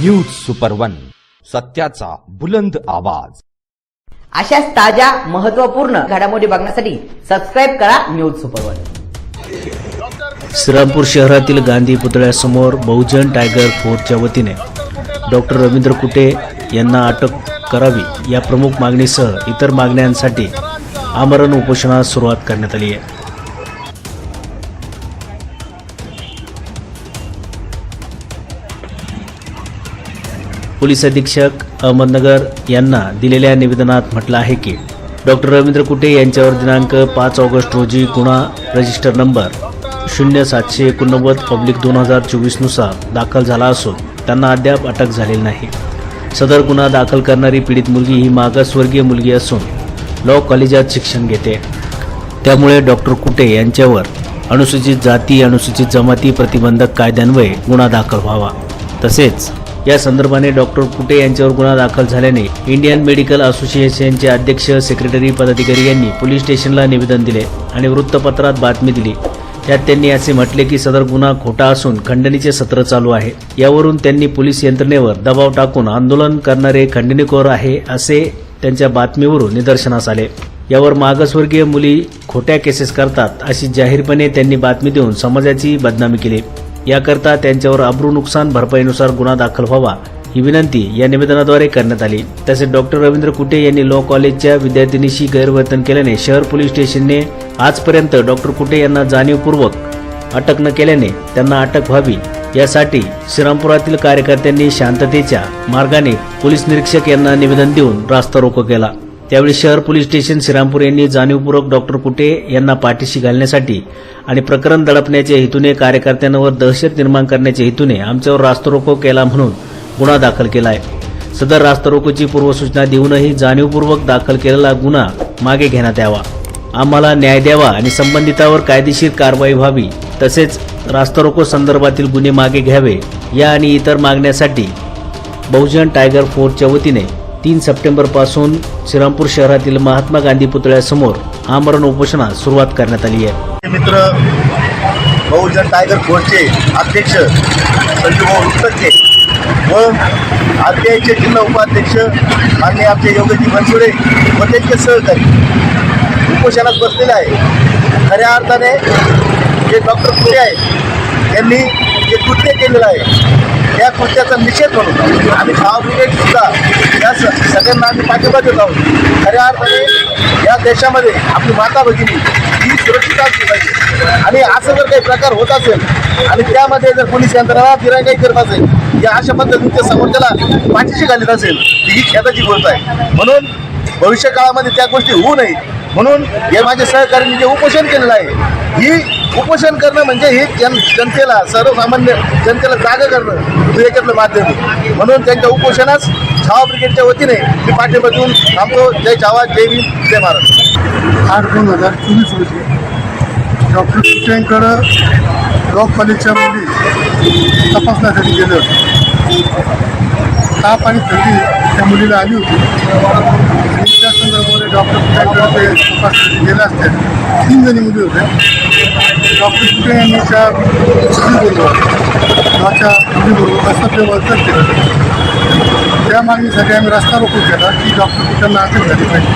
News super one सत्याचा बुलंद आवाज. अशाच ताज्या महत्त्वपूर्ण घडामोडी बघण्यासाठी सबस्क्राईब करा न्यूज सुपर वन श्रीरामपूर शहरातील गांधी पुतळ्यासमोर बहुजन टायगर फोर्सच्या वतीने डॉक्टर रवींद्र कुटे यांना अटक करावी या प्रमुख मागणीसह इतर मागण्यांसाठी आमरण उपोषणास सुरुवात करण्यात आली आहे. पोलीस अधीक्षक अहमदनगर यांना दिलेल्या निवेदनात म्हटलं आहे की डॉक्टर रवींद्र कुटे यांच्यावर दिनांक पाच ऑगस्ट रोजी गुन्हा रजिस्टर नंबर शून्य सातशे एकोणनव्वद पब्लिक दोन हजार चोवीसनुसार दाखल झाला असून त्यांना अद्याप अटक झालेली नाही. सदर गुन्हा दाखल करणारी पीडित मुलगी ही मागासवर्गीय मुलगी असून लॉ कॉलेजात शिक्षण घेते. त्यामुळे डॉक्टर कुटे यांच्यावर अनुसूचित जाती अनुसूचित जमाती प्रतिबंधक कायद्यान्वये गुन्हा दाखल व्हावा. तसेच या संदर्भाने डॉक्टर कुटे यांच्यावर गुन्हा दाखल झाल्याने इंडियन मेडिकल असोसिएशनचे अध्यक्ष सेक्रेटरी पदाधिकारी यांनी पोलीस स्टेशनला निवेदन दिले आणि वृत्तपत्रात बातमी दिली. त्यात त्यांनी असे म्हटले की सदर गुन्हा खोटा असून खंडणीचे सत्र चालू आहे. यावरून त्यांनी पोलीस यंत्रणेवर दबाव टाकून आंदोलन करणारे खंडणीखोर आहे असे त्यांच्या बातमीवरून निदर्शनास आले. यावर मागासवर्गीय मुली खोट्या केसेस करतात अशी जाहीरपणे त्यांनी बातमी देऊन समाजाची बदनामी केली. याकरता त्यांच्यावर अब्रू नुकसान भरपाईनुसार गुन्हा दाखल व्हावा ही विनंती या निवेदनाद्वारे करण्यात आली. तसेच डॉक्टर रवींद्र कुटे यांनी लॉ कॉलेजच्या विद्यार्थिनीशी गैरवर्तन केल्याने शहर पोलीस स्टेशनने आजपर्यंत डॉक्टर कुटे यांना जाणीवपूर्वक अटक न केल्याने त्यांना अटक व्हावी. यासाठी श्रीरामपुरातील कार्यकर्त्यांनी शांततेच्या मार्गाने पोलीस निरीक्षक यांना निवेदन देऊन रास्ता रोको केला. त्यावेळी शहर पोलीस स्टेशन श्रीरामपूर यांनी जाणीवपूर्वक डॉक्टर कुटे यांना पाठीशी घालण्यासाठी आणि प्रकरण दडपण्याच्या हेतूने कार्यकर्त्यांवर दहशत निर्माण करण्याच्या हेतूने आमच्यावर रास्तरोको केला म्हणून गुन्हा दाखल केला आहे. सदर रास्तरोकोची पूर्वसूचना देऊनही जाणीवपूर्वक दाखल केलेला गुन्हा मागे घेण्यात यावा. आम्हाला न्याय द्यावा आणि संबंधितावर कायदेशीर कारवाई व्हावी तसेच रास्तरोको संदर्भातील गुन्हे मागे घ्यावे या आणि इतर मागण्यासाठी बहुजन टायगर फोर्सच्या वतीने तीन सप्टेंबरपासून श्रीरामपूर शहरातील महात्मा गांधी पुतळ्यासमोर आमरण उपोषणास सुरुवात करण्यात आली आहे. मित्र बहुजन टायगर फोर्सचे अध्यक्ष संजू भाऊ व आर जिल्हा उपाध्यक्ष माननीय आमचे योगजी बनसोडे व त्यांचे सहकारी उपोषणात बसलेले आहे. खऱ्या अर्थाने जे डॉक्टर पुरे आहेत त्यांनी जे कृत्य केलेलं आहे. या कृत्याचा निषेध म्हणून. आम्ही भाव ब्रिगेड सुद्धा या स सगळ्यांना आम्ही पाठिंबा देत आहोत. खऱ्या अर्थाने या देशामध्ये आपली माता भगिनी ही सुरक्षित असली पाहिजे. आणि असं जर काही प्रकार होत असेल आणि त्यामध्ये जर पोलीस यंत्रणा दिरंगाई करत असेल या अशा पद्धतीच्या समोरच्याला पाठीशी घालत असेल ही खेदाची गोष्ट आहे. म्हणून भविष्य काळामध्ये त्या गोष्टी होऊ नये म्हणून हे माझे सहकार्यांनी जे उपोषण केलेलं आहे ही उपोषण करणं म्हणजे हे जन जनतेला सर्वसामान्य जनतेला जाग करणं हे याच्यातलं माध्यम आहे. म्हणून त्यांच्या उपोषणास छावा ब्रिगेडच्या वतीने मी पाठिंबा देऊन थांबतो. जय छावा जय भीम जय महाराज आठ दोन हजार चोवीस रोजी डॉक्टर कुटेंकडं लॉ कॉलेजच्या मुली तपासण्यासाठी गेले होते. ताप आणि थंडी त्या मुलीला आली होती. डॉक्टर कुटेंकडे गेले असते. तीन जणी मुली होत्या. डॉक्टर कुठे यांनी त्या मुलीबरोबर माझ्या मुलीबरोबर रस्ता व्यवस्था केलं त्या मागणीसाठी आम्ही रस्ता रोको केला की डॉक्टर कुटेंना अटक झाली पाहिजे.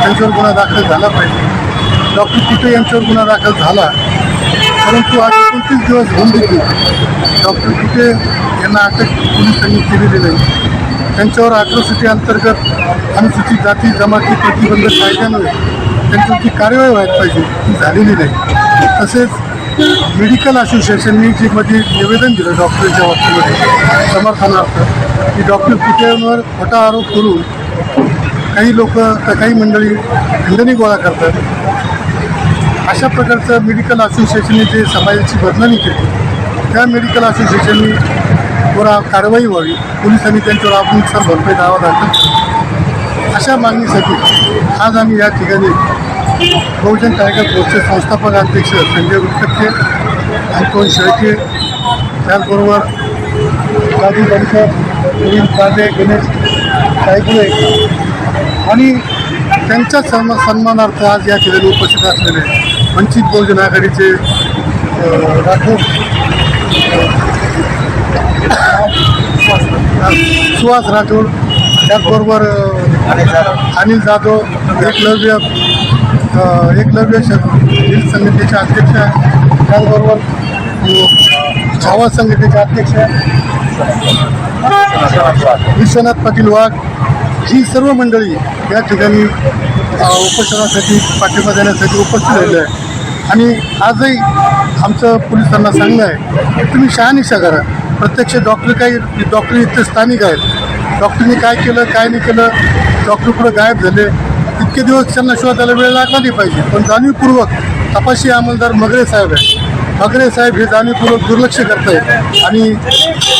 त्यांच्यावर गुन्हा दाखल झाला पाहिजे. डॉक्टर कुठे यांच्यावर गुन्हा दाखल झाला? परंतु आज एकोणतीस दिवस होऊन दिली डॉक्टर कुठे यांना अटक पोलिसांनी केलेली नाही. त्यांच्यावर अॅट्रॉसिटी अंतर्गत अनुसूचित जाती जमाती प्रतिबंधक कायद्यामुळे त्यांच्यावरची कार्यवाही व्हायला पाहिजे ती झालेली नाही. तसेच मेडिकल असोसिएशननी जी मध्ये निवेदन दिलं डॉक्टरच्या बाबतीमध्ये समर्थनार्थ की डॉक्टर कुटेंवर खोटा आरोप करून काही लोक तर काही मंडळी खंडणी गोळा करतात. अशा प्रकारचं मेडिकल असोसिएशनने जे समाजाची बदनामी केली त्या मेडिकल असोसिएशननी पुरा कारवाई व्हावी. पोलिसांनी त्यांच्यावर आपण नुकसान भरपाई दावा दाखल अशा मागणीसाठी आज आम्ही या ठिकाणी बहुजन टायगर फोर्सचे संस्थापक अध्यक्ष संजय गुप्तके अंतोन शेळके त्याचबरोबर राजू बनकर नवीन पांडे गणेश कायकुळे आणि त्यांच्या सन्मा सन्मानार्थ आज या ठिकाणी उपस्थित असलेले वंचित बहुजन आघाडीचे राठोड सुहास राठोड त्याचबरोबर अनिल जाधव एकलव्य एकलव्य श- हिल समितीचे अध्यक्ष त्याचबरोबर अ, छावा संघटनेचे अध्यक्ष विश्वनाथ पाटील वाघ ही सर्व मंडळी या ठिकाणी उपोषणासाठी पाठिंबा देण्यासाठी उपस्थित राहिले आहे आणि आजही आमचं पोलिसांना सांगणं आहे की तुम्ही शहानिशा करा. प्रत्यक्ष डॉक्टर काही डॉक्टर इथे स्थानिक आहेत. डॉक्टरनी काय केलं काय नाही केलं डॉक्टर पुढे गायब झाले. इतके दिवस त्यांना शोधायला वेळ लागला नाही पाहिजे. पण जाणीवपूर्वक तपाशी अंमलदार मगरे साहेब आहे मगरे साहेब हे जाणीवपूर्वक दुर्लक्ष करतायत. आणि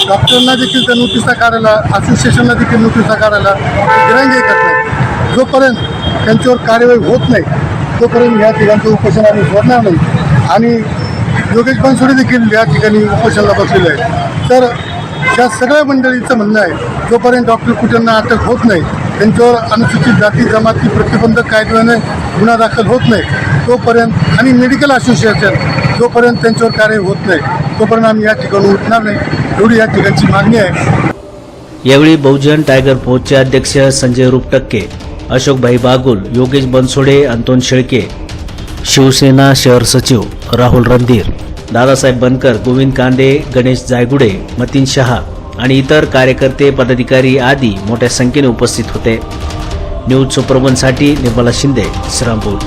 डॉक्टरांना देखील त्या नोटिसा काढायला असोसिएशनला देखील नोटिसा काढायला करत करतात जोपर्यंत त्यांच्यावर कार्यवाही होत नाही तोपर्यंत या तिघांचं उपोषण आम्ही सोडणार नाही. आणि योगेश बनसोडे देखील या ठिकाणी उपोषणाला बसलेले आहेत. तर या सगळ्या मंडळीचं म्हणणं आहे जोपर्यंत डॉक्टर कुठ्यांना अटक होत नाही त्यांच्यावर अनुसूचित जाती जमाती प्रतिबंधक कायद्याने गुन्हा दाखल होत नाही तोपर्यंत आणि मेडिकल असोसिएशन जोपर्यंत त्यांच्यावर कार्य होत नाही तोपर्यंत आम्ही या ठिकाणी उठणार नाही एवढी या ठिकाणची मागणी आहे. यावेळी बहुजन टायगर फोर्सचे अध्यक्ष संजय रुपटक्के अशोकभाई बागुल योगेश बनसोडे अंतोन शेळके शिवसेना शहर सचिव राहुल रणधीर. दादासाहेब बनकर गोविंद कांदे गणेश जायगुडे मतीन शहा आणि इतर कार्यकर्ते पदाधिकारी आदी मोठ्या संख्येने उपस्थित होते. न्यूज सुपरवनसाठी निर्मला शिंदे श्रीरामपूर.